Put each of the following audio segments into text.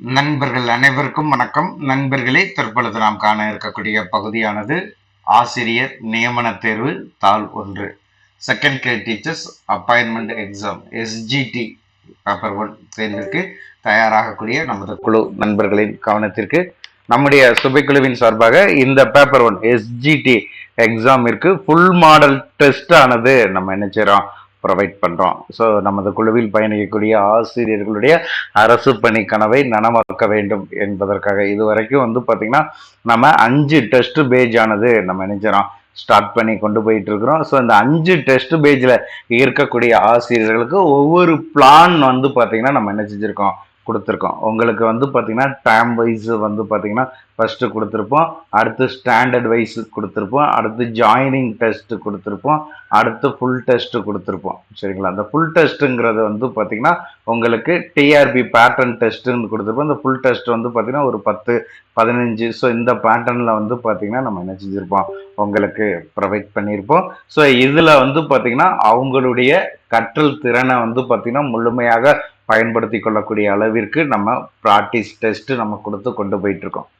நண்பர்கள் அனைவருக்கும் வணக்கம். நண்பர்களே தற்பொழுது நாம் காண இருக்கக்கூடிய பகுதியானது ஆசிரியர் நியமன தேர்வு தாள் ஒன்று. Second grade teachers appointment exam SGT paper one தேர்விற்கு தயாராகக்கூடிய நமது குழு நண்பர்களின் கவனத்திற்கு நம்முடைய சுபைக்குழுவின் சார்பாக இந்த பேப்பர் ஒன் எஸ்ஜிடி எக்ஸாமிற்கு ஃபுல் மாடல் டெஸ்ட் ஆனது நம்ம என்ன செய்கிறோம் ப்ரொவைட் பண்ணுறோம் ஸோ நமது குழுவில் பயணிக்கக்கூடிய ஆசிரியர்களுடைய அரசு பணி கனவை நனமாக்க வேண்டும் என்பதற்காக. இதுவரைக்கும் வந்து பார்த்திங்கன்னா நம்ம அஞ்சு டெஸ்ட் பேஜ் ஆனது நம்ம நினைச்சிடோம் ஸ்டார்ட் பண்ணி கொண்டு போயிட்டு இருக்கிறோம் ஸோ இந்த அஞ்சு டெஸ்ட் பேஜில் இருக்கக்கூடிய ஆசிரியர்களுக்கு ஒவ்வொரு பிளான் வந்து பார்த்திங்கன்னா நம்ம என்ன செஞ்சுருக்கோம்? கொடுத்துருக்கோம். உங்களுக்கு வந்து பார்த்தீங்கன்னா டைம் வைஸ் வந்து பார்த்தீங்கன்னா ஃபஸ்ட்டு கொடுத்துருப்போம். அடுத்து ஸ்டாண்டர்ட் வைஸ் கொடுத்துருப்போம். அடுத்து ஜாயினிங் டெஸ்ட்டு கொடுத்துருப்போம். அடுத்து ஃபுல் டெஸ்ட்டு கொடுத்துருப்போம். சரிங்களா? அந்த ஃபுல் டெஸ்ட்டுங்கிறது வந்து பார்த்தீங்கன்னா உங்களுக்கு டிஆர்பி பேட்டர்ன் டெஸ்ட்டுன்னு கொடுத்துருப்போம். இந்த ஃபுல் டெஸ்ட் வந்து பார்த்திங்கன்னா ஒரு பத்து பதினஞ்சு. ஸோ இந்த பேட்டர்னில் வந்து பார்த்தீங்கன்னா நம்ம என்ன செஞ்சுருப்போம்? உங்களுக்கு ப்ரொவைட் பண்ணியிருப்போம் ஸோ இதில் வந்து பார்த்திங்கன்னா அவங்களுடைய கற்றல் திறனை வந்து பார்த்தீங்கன்னா முழுமையாக பயன்படுத்தி கொள்ளக்கூடிய அளவிற்கு நம்ம ப்ராக்டிஸ் டெஸ்ட் நம்ம கொடுத்து கொண்டு போயிட்டு இருக்கோம்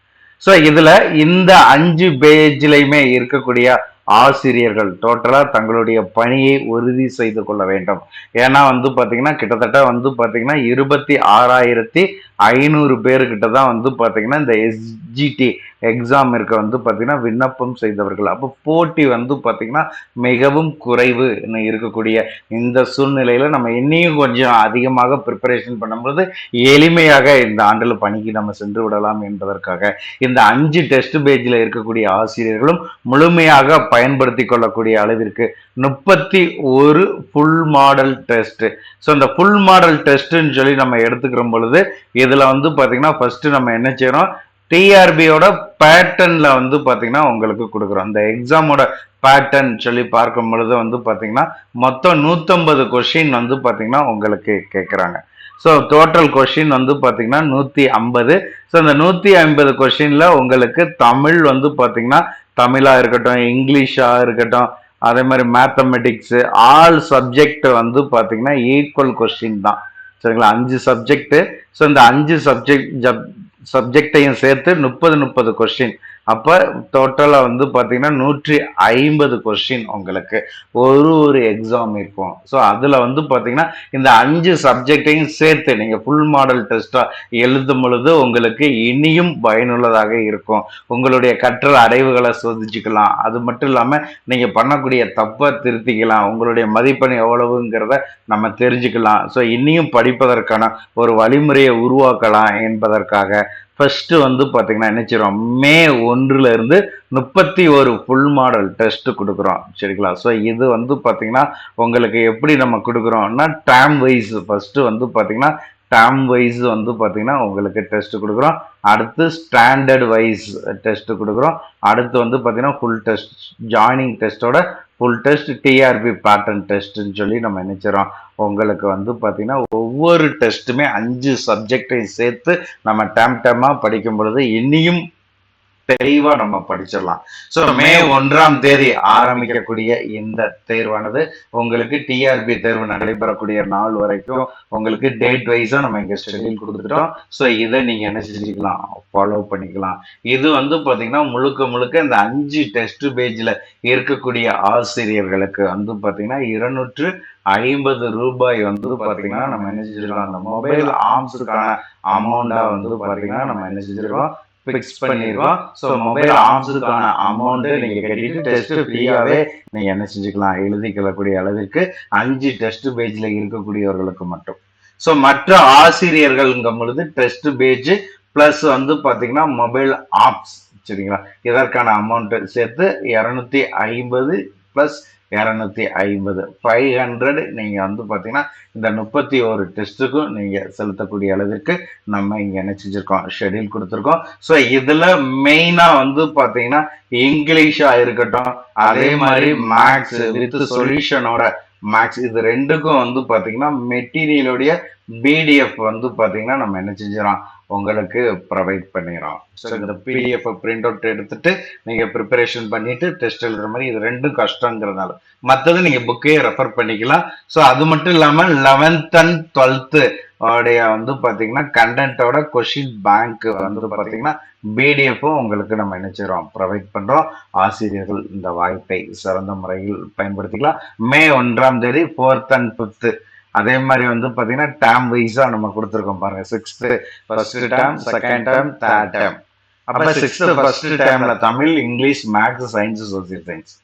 ஸோ இதில் இந்த அஞ்சு பேஜ்லையுமே இருக்கக்கூடிய ஆசிரியர்கள் டோட்டலாக தங்களுடைய பணியை உறுதி செய்து கொள்ள வேண்டும். ஏன்னா வந்து பார்த்திங்கன்னா கிட்டத்தட்ட வந்து பார்த்திங்கன்னா இருபத்தி ஆறாயிரத்தி ஐநூறு பேருக்கிட்ட தான் வந்து பார்த்திங்கன்னா இந்த எஸ்ஜிடி எக்ஸாம் இருக்க வந்து பார்த்தீங்கன்னா விண்ணப்பம் செய்தவர்கள். அப்போ போட்டி வந்து பார்த்திங்கன்னா மிகவும் குறைவு இருக்கக்கூடிய இந்த சூழ்நிலையில் நம்ம இன்னையும் கொஞ்சம் அதிகமாக ப்ரிப்பரேஷன் பண்ணும்போது எளிமையாக இந்த ஆண்டில் பணிக்கு நம்ம சென்று விடலாம் என்பதற்காக இந்த அஞ்சு டெஸ்ட் பேஜில் இருக்கக்கூடிய ஆசிரியர்களும் முழுமையாக பயன்படுத்தி கொள்ளக்கூடிய அளவிற்கு முப்பத்தி ஒரு ஃபுல் மாடல் டெஸ்ட்டு ஸோ இந்த ஃபுல் மாடல் டெஸ்ட்டுன்னு சொல்லி நம்ம எடுத்துக்கிற பொழுது இதில் வந்து பார்த்தீங்கன்னா ஃபஸ்ட்டு நம்ம என்ன செய்கிறோம் டிஆர்பியோட பேட்டர்ன்ல வந்து பாத்தீங்கன்னா உங்களுக்கு கொடுக்குறோம். அந்த எக்ஸாமோட பேட்டர்ன் சொல்லி பார்க்கும் பொழுது வந்து பாத்தீங்கன்னா மொத்தம் நூத்தம்பது கொஷின் வந்து பாத்தீங்கன்னா உங்களுக்கு கேட்குறாங்க ஸோ டோட்டல் கொஷின் வந்து பார்த்தீங்கன்னா நூற்றி ஐம்பது. ஸோ இந்த நூற்றி ஐம்பது கொஷினில் உங்களுக்கு தமிழ் வந்து பார்த்தீங்கன்னா தமிழாக இருக்கட்டும் இங்கிலீஷாக இருக்கட்டும் அதே மாதிரி மேத்தமெட்டிக்ஸு ஆல் சப்ஜெக்ட் வந்து பார்த்தீங்கன்னா ஈக்குவல் கொஸ்டின் தான். சரிங்களா? அஞ்சு சப்ஜெக்ட்டு ஸோ இந்த அஞ்சு சப்ஜெக்ட் ஜப் சப்ஜெக்டையும் சேர்த்து முப்பது முப்பது கொஸ்டின் அப்போ டோட்டலாக வந்து பார்த்தீங்கன்னா நூற்றி ஐம்பது கொஸ்டின் உங்களுக்கு. ஒரு ஒரு எக்ஸாம் இருக்கும். ஸோ அதில் வந்து பார்த்தீங்கன்னா இந்த அஞ்சு சப்ஜெக்டையும் சேர்த்து நீங்கள் ஃபுல் மாடல் டெஸ்ட்டாக எழுதும் பொழுது உங்களுக்கு இனியும் பயனுள்ளதாக இருக்கும். உங்களுடைய கற்றல் அடைவுகளை சோதிச்சுக்கலாம். அது மட்டும் இல்லாமல் நீங்கள் பண்ணக்கூடிய தப்பை திருத்திக்கலாம். உங்களுடைய மதிப்பெண் எவ்வளவுங்கிறத நம்ம தெரிஞ்சுக்கலாம். ஸோ இனியும் படிப்பதற்கான ஒரு வழிமுறையை உருவாக்கலாம் என்பதற்காக. ஃபஸ்ட்டு வந்து பார்த்தீங்கன்னா நினைச்சிரும் மே ஒன்றுலேருந்து முப்பத்தி ஒரு ஃபுல் மாடல் டெஸ்ட் கொடுக்குறோம். சரிங்களா? ஸோ இது வந்து பார்த்தீங்கன்னா உங்களுக்கு எப்படி நம்ம கொடுக்குறோம்னா டேம் வைஸ் ஃபஸ்ட்டு வந்து பார்த்தீங்கன்னா டேம் வைஸ் வந்து பார்த்திங்கன்னா உங்களுக்கு டெஸ்ட் கொடுக்குறோம். அடுத்து ஸ்டாண்டர்ட் வைஸ் டெஸ்ட் கொடுக்குறோம். அடுத்து வந்து பார்த்திங்கன்னா ஃபுல் டெஸ்ட் ஜாயினிங் டெஸ்ட்டோட ஃபுல் டெஸ்ட் டிஆர்பி பேட்டர்ன் டெஸ்ட்னு சொல்லி நம்ம நினைச்சிடறோம் உங்களுக்கு வந்து பார்த்திங்கன்னா ஒவ்வொரு டெஸ்ட்டுமே அஞ்சு சப்ஜெக்டையும் சேர்த்து நம்ம டேம் டேமாக படிக்கும் பொழுது இனியும் தெளிவா நம்ம படிச்சிடலாம். ஸோ மே ஒன்றாம் தேதி ஆரம்பிக்கக்கூடிய இந்த தேர்வானது உங்களுக்கு டிஆர்பி தேர்வு நடைபெறக்கூடிய நாள் வரைக்கும் உங்களுக்கு டேட் வைஸா நம்ம இங்க ஷெடியூல் கொடுத்துட்டோம். ஸோ இதை நீங்க என்ன செஞ்சுக்கலாம்? ஃபாலோ பண்ணிக்கலாம். இது வந்து பாத்தீங்கன்னா முழுக்க முழுக்க இந்த அஞ்சு டெஸ்ட் பேஜ்ல இருக்கக்கூடிய ஆசிரியர்களுக்கு வந்து பாத்தீங்கன்னா இருநூற்று ஐம்பது ரூபாய் வந்து பாத்தீங்கன்னா நம்ம என்ன செஞ்சிருக்கோம்? அந்த மொபைல் ஆம்ஸுக்கான அமௌண்டா வந்து பாத்தீங்கன்னா நம்ம என்ன செஞ்சிருக்கோம்? ஃபிக்ஸ் பண்ணிடுவோம் ஸோ மொபைல் ஆர்ம்ஸுக்கான அமௌண்ட்டு நீங்கள் கட்டிட்டு டெஸ்ட்டு ஃப்ரீயாகவே நீங்கள் என்ன செஞ்சுக்கலாம்? எழுதிக்கொள்ளக்கூடிய அளவிற்கு அஞ்சு டெஸ்ட் பேஜ்ல இருக்கக்கூடியவர்களுக்கு மட்டும். ஸோ மற்ற ஆசிரியர்கள்ங்கும் பொழுது டெஸ்ட் பேஜ் ப்ளஸ் வந்து பார்த்தீங்கன்னா மொபைல் ஆப்ஸ் சரிங்களா? இதற்கான அமௌண்ட்டு சேர்த்து இரநூத்தி ஐம்பது ப்ளஸ் இரநூத்தி ஐம்பது. ஃபைவ் ஹண்ட்ரட் நீங்கள் வந்து பார்த்தீங்கன்னா இந்த முப்பத்தி ஒரு டெஸ்ட்டுக்கும் நீங்கள் செலுத்தக்கூடிய அளவிற்கு நம்ம இங்கே என்ன செஞ்சுருக்கோம் ஷெடியூல் கொடுத்துருக்கோம். ஸோ இதில் மெயினாக வந்து பார்த்தீங்கன்னா இங்கிலீஷாக இருக்கட்டும் அதே மாதிரி மேக்ஸ் வித் சொல்யூஷனோட மேக்ஸ் இது ரெண்டுக்கும் வந்து பார்த்தீங்கன்னா மெட்டீரியலுடைய பிடிஎஃப் வந்து பார்த்தீங்கன்னா நம்ம என்ன செஞ்சிடறோம்? உங்களுக்கு ப்ரொவைட் பண்ணிடுறோம். ஸோ இந்த பிடிஎஃப் பிரிண்ட் அவுட் எடுத்துட்டு நீங்க ப்ரிப்பரேஷன் பண்ணிட்டு டெஸ்ட் எழுதுற மாதிரி இது ரெண்டும் கஷ்டங்கிறதுனால. மற்றது நீங்க புக்கையே ரெஃபர் பண்ணிக்கலாம். ஸோ அது மட்டும் இல்லாம லெவன்த் அண்ட் டுவெல்த்து உடைய வந்து பாத்தீங்கன்னா கண்டென்ட்டோட கொஷின் பேங்க் வந்து பாத்தீங்கன்னா பிடிஎஃப்பும் உங்களுக்கு நம்ம என்ன செய்றோம்? ப்ரொவைட் பண்றோம். ஆசிரியர்கள் இந்த வாய்ப்பை சிறந்த முறையில் பயன்படுத்திக்கலாம். மே ஒன்றாம் தேதி ஃபோர்த் அண்ட் ஃபிஃப்த்து அதே மாதிரி வந்து பாத்தீங்கன்னா டேம் வைஸா நம்ம கொடுத்துருக்கோம் பாருங்க. Sixth first term second term third term அப்ப sixth first டேம்ல Tamil English maths science social science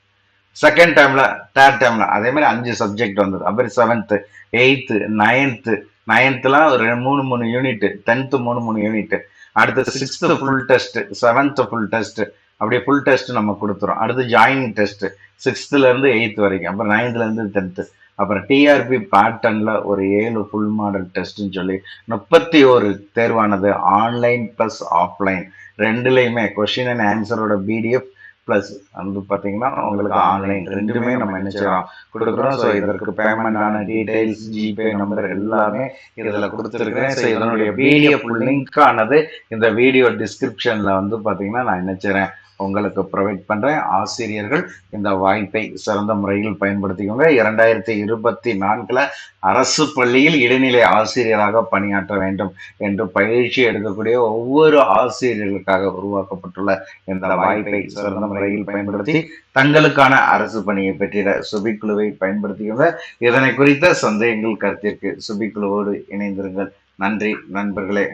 second டேம்ல third டேம்ல அதே மாதிரி அஞ்சு சப்ஜெக்ட் வந்தது. அப்புறம் செவன்த்து எயித்து நைன்த்து நைன்த்லாம் ஒரு மூணு மூணு யூனிட் டென்த்து மூணு மூணு யூனிட் அடுத்து sixth full test seventh full test அப்படியே ஃபுல் டெஸ்ட் நம்ம கொடுத்துறோம். அடுத்து ஜாயினிங் டெஸ்ட் சிக்ஸ்த்துலேருந்து எயித் வரைக்கும். அப்புறம் நைன்த்ல இருந்து டென்த்து அப்புறம் டிஆர்பி பேட்டர்ன்ல ஒரு ஏழு ஃபுல் மாடல் டெஸ்ட்னு சொல்லி முப்பத்தி ஒரு தேர்வானது ஆன்லைன் ப்ளஸ் ஆஃப்லைன் ரெண்டுலேயுமே கொஷின் அண்ட் ஆன்சரோட பிடிஎஃப் ப்ளஸ் வந்து பார்த்தீங்கன்னா உங்களுக்கு ஆன்லைன் ரெண்டுமே நம்ம என்ன செய்யறோம் கொடுக்குறோம். ஸோ இதற்கு பேமெண்டான டீடைல்ஸ் ஜிபே நம்பர் எல்லாமே இதில் கொடுத்துருக்கேன் ஸோ இதனுடைய பிடிஎஃப் லிங்க் ஆனது இந்த வீடியோ டிஸ்கிரிப்ஷனில் வந்து பார்த்தீங்கன்னா நான் என்ன செய்கிறேன் உங்களுக்கு ப்ரொவைட் பண்ணுறேன் ஆசிரியர்கள் இந்த வாய்ப்பை சிறந்த முறையில் பயன்படுத்திக்கோங்க. இரண்டாயிரத்தி இருபத்தி நான்கில் அரசு பள்ளியில் இடைநிலை ஆசிரியராக பணியாற்ற வேண்டும் என்று பயிற்சி எடுக்கக்கூடிய ஒவ்வொரு ஆசிரியர்களுக்காக உருவாக்கப்பட்டுள்ள இந்த வாய்ப்பை சிறந்த முறையில் பயன்படுத்தி தங்களுக்கான அரசு பணியை பெற்றிட சுபிக்குழுவை பயன்படுத்திக்கோங்க. இதனை குறித்த சந்தேகங்கள் கருத்திற்கு சுபிக்குழுவோடு இணைந்திருங்கள். நன்றி நண்பர்களே.